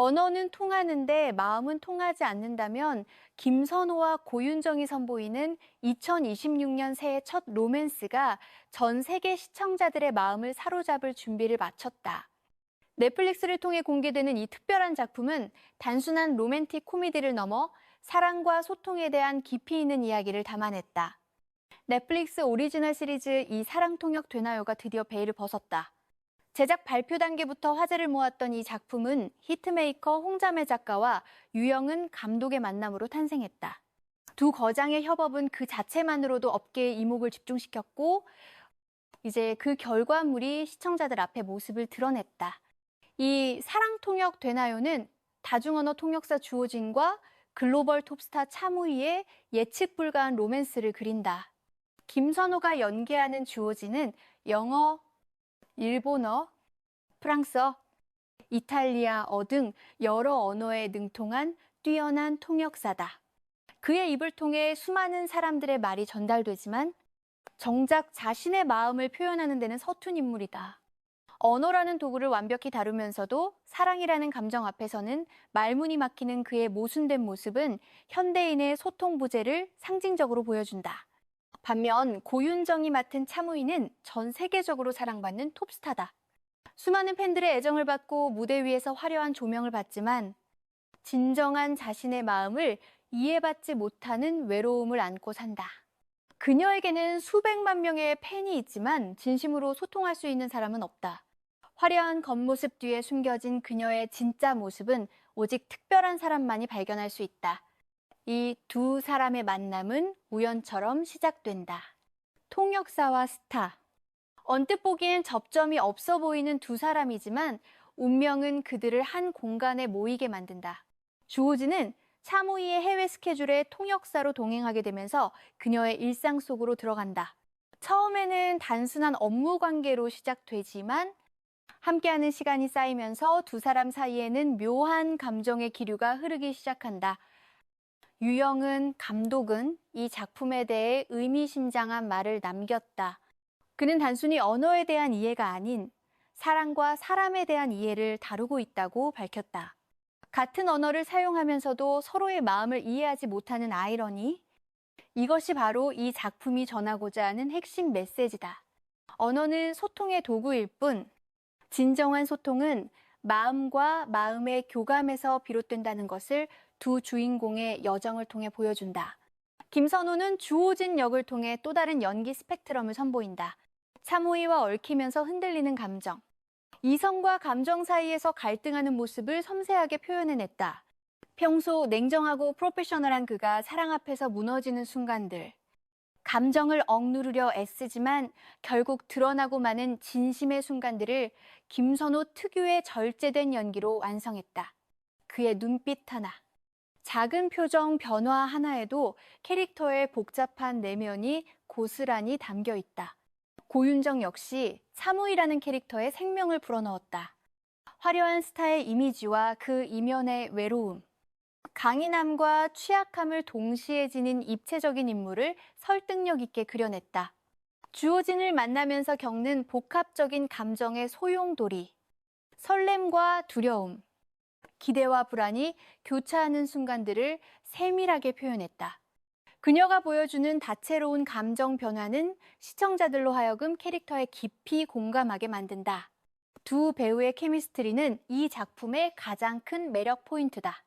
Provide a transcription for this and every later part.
언어는 통하는데 마음은 통하지 않는다면 김선호와 고윤정이 선보이는 2026년 새해 첫 로맨스가 전 세계 시청자들의 마음을 사로잡을 준비를 마쳤다. 넷플릭스를 통해 공개되는 이 특별한 작품은 단순한 로맨틱 코미디를 넘어 사랑과 소통에 대한 깊이 있는 이야기를 담아냈다. 넷플릭스 오리지널 시리즈 이 사랑 통역 되나요가 드디어 베일을 벗었다. 제작 발표 단계부터 화제를 모았던 이 작품은 히트메이커 홍자매 작가와 유영은 감독의 만남으로 탄생했다. 두 거장의 협업은 그 자체만으로도 업계의 이목을 집중시켰고 이제 그 결과물이 시청자들 앞에 모습을 드러냈다. 이 사랑 통역 되나요는 다중언어 통역사 주호진과 글로벌 톱스타 차무희의 예측 불가한 로맨스를 그린다. 김선호가 연기하는 주호진은 영어, 일본어, 프랑스어, 이탈리아어 등 여러 언어에 능통한 뛰어난 통역사다. 그의 입을 통해 수많은 사람들의 말이 전달되지만 정작 자신의 마음을 표현하는 데는 서툰 인물이다. 언어라는 도구를 완벽히 다루면서도 사랑이라는 감정 앞에서는 말문이 막히는 그의 모순된 모습은 현대인의 소통 부재를 상징적으로 보여준다. 반면 고윤정이 맡은 차무희는 전 세계적으로 사랑받는 톱스타다. 수많은 팬들의 애정을 받고 무대 위에서 화려한 조명을 받지만 진정한 자신의 마음을 이해받지 못하는 외로움을 안고 산다. 그녀에게는 수백만 명의 팬이 있지만 진심으로 소통할 수 있는 사람은 없다. 화려한 겉모습 뒤에 숨겨진 그녀의 진짜 모습은 오직 특별한 사람만이 발견할 수 있다. 이 두 사람의 만남은 우연처럼 시작된다. 통역사와 스타. 언뜻 보기엔 접점이 없어 보이는 두 사람이지만 운명은 그들을 한 공간에 모이게 만든다. 주호진은 차무희의 해외 스케줄에 통역사로 동행하게 되면서 그녀의 일상 속으로 들어간다. 처음에는 단순한 업무 관계로 시작되지만 함께하는 시간이 쌓이면서 두 사람 사이에는 묘한 감정의 기류가 흐르기 시작한다. 유영은 감독은 이 작품에 대해 의미심장한 말을 남겼다. 그는 단순히 언어에 대한 이해가 아닌 사랑과 사람에 대한 이해를 다루고 있다고 밝혔다. 같은 언어를 사용하면서도 서로의 마음을 이해하지 못하는 아이러니. 이것이 바로 이 작품이 전하고자 하는 핵심 메시지다. 언어는 소통의 도구일 뿐, 진정한 소통은 마음과 마음의 교감에서 비롯된다는 것을 두 주인공의 여정을 통해 보여준다. 김선호는 주호진 역을 통해 또 다른 연기 스펙트럼을 선보인다. 차모이와 얽히면서 흔들리는 감정. 이성과 감정 사이에서 갈등하는 모습을 섬세하게 표현해냈다. 평소 냉정하고 프로페셔널한 그가 사랑 앞에서 무너지는 순간들. 감정을 억누르려 애쓰지만 결국 드러나고 마는 진심의 순간들을 김선호 특유의 절제된 연기로 완성했다. 그의 눈빛 하나, 작은 표정 변화 하나에도 캐릭터의 복잡한 내면이 고스란히 담겨 있다. 고윤정 역시 차무이라는 캐릭터에 생명을 불어넣었다. 화려한 스타의 이미지와 그 이면의 외로움, 강인함과 취약함을 동시에 지닌 입체적인 인물을 설득력 있게 그려냈다. 주호진을 만나면서 겪는 복합적인 감정의 소용돌이, 설렘과 두려움, 기대와 불안이 교차하는 순간들을 세밀하게 표현했다. 그녀가 보여주는 다채로운 감정 변화는 시청자들로 하여금 캐릭터에 깊이 공감하게 만든다. 두 배우의 케미스트리는 이 작품의 가장 큰 매력 포인트다.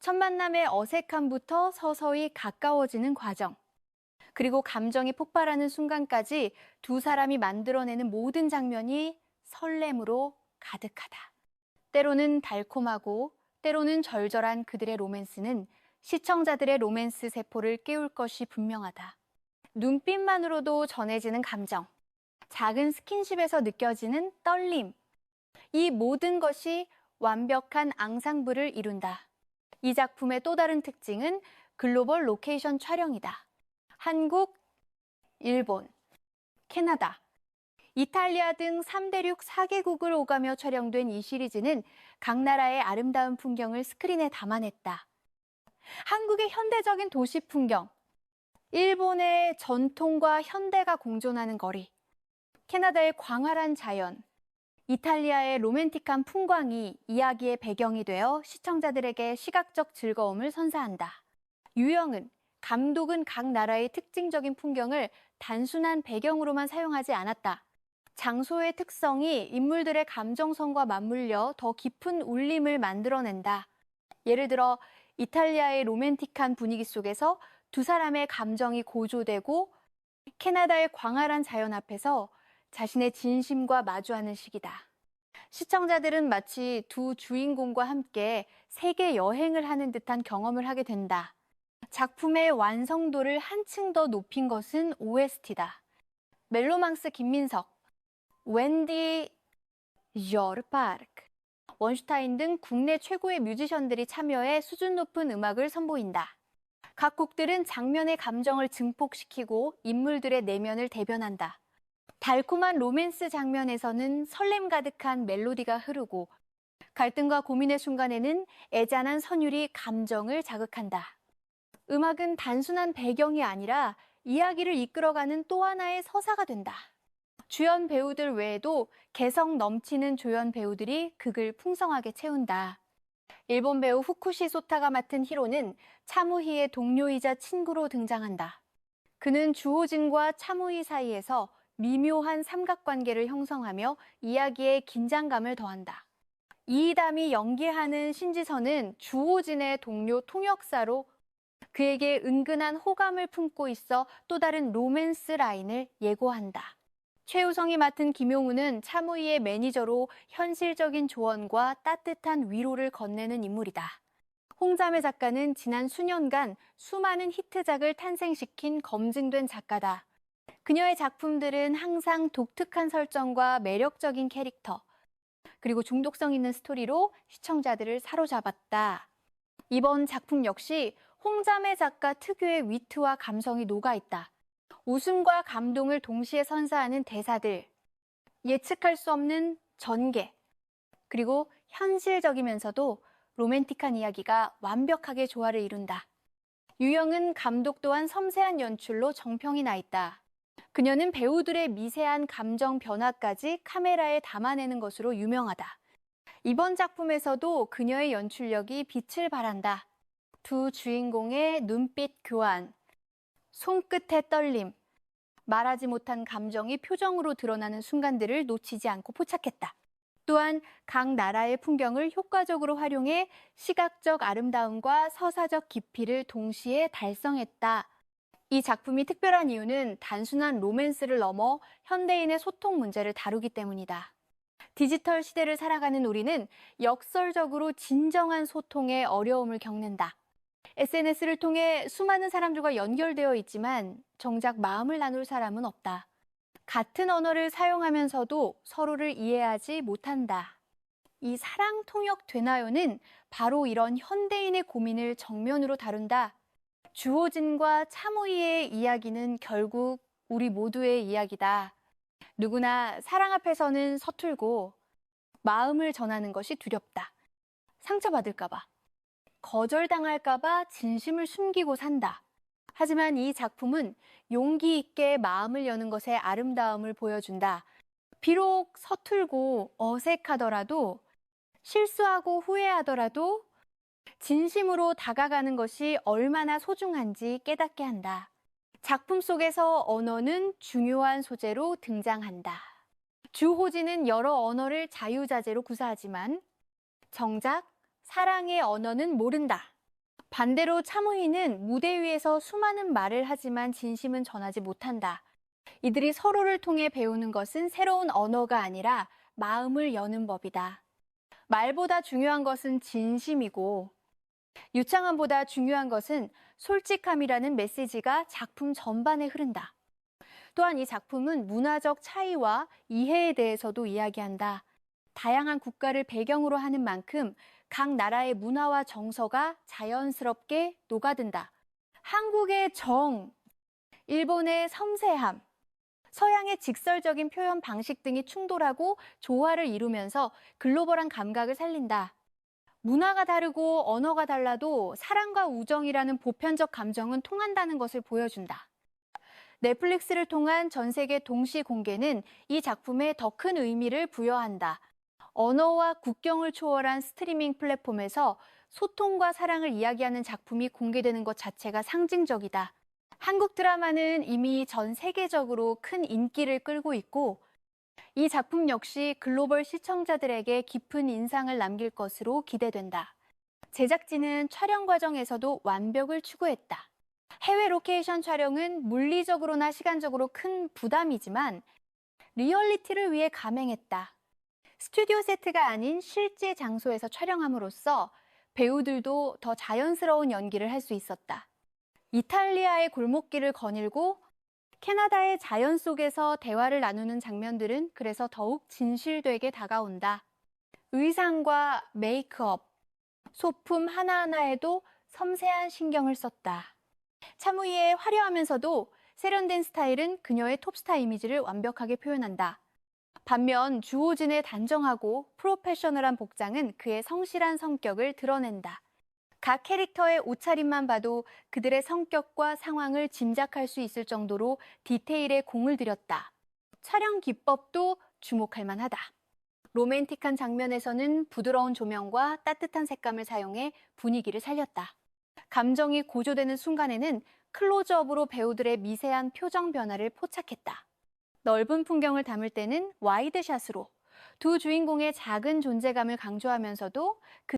첫 만남의 어색함부터 서서히 가까워지는 과정. 그리고 감정이 폭발하는 순간까지 두 사람이 만들어내는 모든 장면이 설렘으로 가득하다. 때로는 달콤하고 때로는 절절한 그들의 로맨스는 시청자들의 로맨스 세포를 깨울 것이 분명하다. 눈빛만으로도 전해지는 감정, 작은 스킨십에서 느껴지는 떨림. 이 모든 것이 완벽한 앙상블을 이룬다. 이 작품의 또 다른 특징은 글로벌 로케이션 촬영이다. 한국, 일본, 캐나다, 이탈리아 등 3대륙 4개국을 오가며 촬영된 이 시리즈는 각 나라의 아름다운 풍경을 스크린에 담아냈다. 한국의 현대적인 도시 풍경, 일본의 전통과 현대가 공존하는 거리, 캐나다의 광활한 자연, 이탈리아의 로맨틱한 풍광이 이야기의 배경이 되어 시청자들에게 시각적 즐거움을 선사한다. 유형은 감독은 각 나라의 특징적인 풍경을 단순한 배경으로만 사용하지 않았다. 장소의 특성이 인물들의 감정선과 맞물려 더 깊은 울림을 만들어낸다. 예를 들어 이탈리아의 로맨틱한 분위기 속에서 두 사람의 감정이 고조되고 캐나다의 광활한 자연 앞에서 자신의 진심과 마주하는 시기다. 시청자들은 마치 두 주인공과 함께 세계 여행을 하는 듯한 경험을 하게 된다. 작품의 완성도를 한층 더 높인 것은 OST다. 멜로망스 김민석, 웬디 여르파르크, 원슈타인 등 국내 최고의 뮤지션들이 참여해 수준 높은 음악을 선보인다. 각 곡들은 장면의 감정을 증폭시키고 인물들의 내면을 대변한다. 달콤한 로맨스 장면에서는 설렘 가득한 멜로디가 흐르고 갈등과 고민의 순간에는 애잔한 선율이 감정을 자극한다. 음악은 단순한 배경이 아니라 이야기를 이끌어가는 또 하나의 서사가 된다. 주연 배우들 외에도 개성 넘치는 조연 배우들이 극을 풍성하게 채운다. 일본 배우 후쿠시 소타가 맡은 히로는 차무히의 동료이자 친구로 등장한다. 그는 주호진과 차무히 사이에서 미묘한 삼각관계를 형성하며 이야기에 긴장감을 더한다. 이이담이 연기하는 신지선은 주호진의 동료 통역사로 그에게 은근한 호감을 품고 있어 또 다른 로맨스 라인을 예고한다. 최우성이 맡은 김용우는 차무희의 매니저로 현실적인 조언과 따뜻한 위로를 건네는 인물이다. 홍자매 작가는 지난 수년간 수많은 히트작을 탄생시킨 검증된 작가다. 그녀의 작품들은 항상 독특한 설정과 매력적인 캐릭터, 그리고 중독성 있는 스토리로 시청자들을 사로잡았다. 이번 작품 역시 홍자매 작가 특유의 위트와 감성이 녹아있다. 웃음과 감동을 동시에 선사하는 대사들, 예측할 수 없는 전개, 그리고 현실적이면서도 로맨틱한 이야기가 완벽하게 조화를 이룬다. 유영은 감독 또한 섬세한 연출로 정평이 나 있다. 그녀는 배우들의 미세한 감정 변화까지 카메라에 담아내는 것으로 유명하다. 이번 작품에서도 그녀의 연출력이 빛을 발한다. 두 주인공의 눈빛 교환, 손끝의 떨림, 말하지 못한 감정이 표정으로 드러나는 순간들을 놓치지 않고 포착했다. 또한 각 나라의 풍경을 효과적으로 활용해 시각적 아름다움과 서사적 깊이를 동시에 달성했다. 이 작품이 특별한 이유는 단순한 로맨스를 넘어 현대인의 소통 문제를 다루기 때문이다. 디지털 시대를 살아가는 우리는 역설적으로 진정한 소통에 어려움을 겪는다. SNS를 통해 수많은 사람들과 연결되어 있지만 정작 마음을 나눌 사람은 없다. 같은 언어를 사용하면서도 서로를 이해하지 못한다. 이 사랑 통역 되나요는 바로 이런 현대인의 고민을 정면으로 다룬다. 주호진과 차무희의 이야기는 결국 우리 모두의 이야기다. 누구나 사랑 앞에서는 서툴고 마음을 전하는 것이 두렵다. 상처받을까봐. 거절당할까봐 진심을 숨기고 산다. 하지만 이 작품은 용기 있게 마음을 여는 것의 아름다움을 보여준다. 비록 서툴고 어색하더라도 실수하고 후회하더라도 진심으로 다가가는 것이 얼마나 소중한지 깨닫게 한다. 작품 속에서 언어는 중요한 소재로 등장한다. 주호진은 여러 언어를 자유자재로 구사하지만 정작 사랑의 언어는 모른다. 반대로 차무희는 무대 위에서 수많은 말을 하지만 진심은 전하지 못한다. 이들이 서로를 통해 배우는 것은 새로운 언어가 아니라 마음을 여는 법이다. 말보다 중요한 것은 진심이고 유창함보다 중요한 것은 솔직함이라는 메시지가 작품 전반에 흐른다. 또한 이 작품은 문화적 차이와 이해에 대해서도 이야기한다. 다양한 국가를 배경으로 하는 만큼 각 나라의 문화와 정서가 자연스럽게 녹아든다. 한국의 정, 일본의 섬세함, 서양의 직설적인 표현 방식 등이 충돌하고 조화를 이루면서 글로벌한 감각을 살린다. 문화가 다르고 언어가 달라도 사랑과 우정이라는 보편적 감정은 통한다는 것을 보여준다. 넷플릭스를 통한 전 세계 동시 공개는 이 작품에 더 큰 의미를 부여한다. 언어와 국경을 초월한 스트리밍 플랫폼에서 소통과 사랑을 이야기하는 작품이 공개되는 것 자체가 상징적이다. 한국 드라마는 이미 전 세계적으로 큰 인기를 끌고 있고 이 작품 역시 글로벌 시청자들에게 깊은 인상을 남길 것으로 기대된다. 제작진은 촬영 과정에서도 완벽을 추구했다. 해외 로케이션 촬영은 물리적으로나 시간적으로 큰 부담이지만 리얼리티를 위해 감행했다. 스튜디오 세트가 아닌 실제 장소에서 촬영함으로써 배우들도 더 자연스러운 연기를 할 수 있었다. 이탈리아의 골목길을 거닐고 캐나다의 자연 속에서 대화를 나누는 장면들은 그래서 더욱 진실되게 다가온다. 의상과 메이크업, 소품 하나하나에도 섬세한 신경을 썼다. 차무이의 화려하면서도 세련된 스타일은 그녀의 톱스타 이미지를 완벽하게 표현한다. 반면 주호진의 단정하고 프로페셔널한 복장은 그의 성실한 성격을 드러낸다. 각 캐릭터의 옷차림만 봐도 그들의 성격과 상황을 짐작할 수 있을 정도로 디테일에 공을 들였다. 촬영 기법도 주목할 만하다. 로맨틱한 장면에서는 부드러운 조명과 따뜻한 색감을 사용해 분위기를 살렸다. 감정이 고조되는 순간에는 클로즈업으로 배우들의 미세한 표정 변화를 포착했다. 넓은 풍경을 담을 때는 와이드샷으로. 두 주인공의 작은 존재감을 강조하면서도 그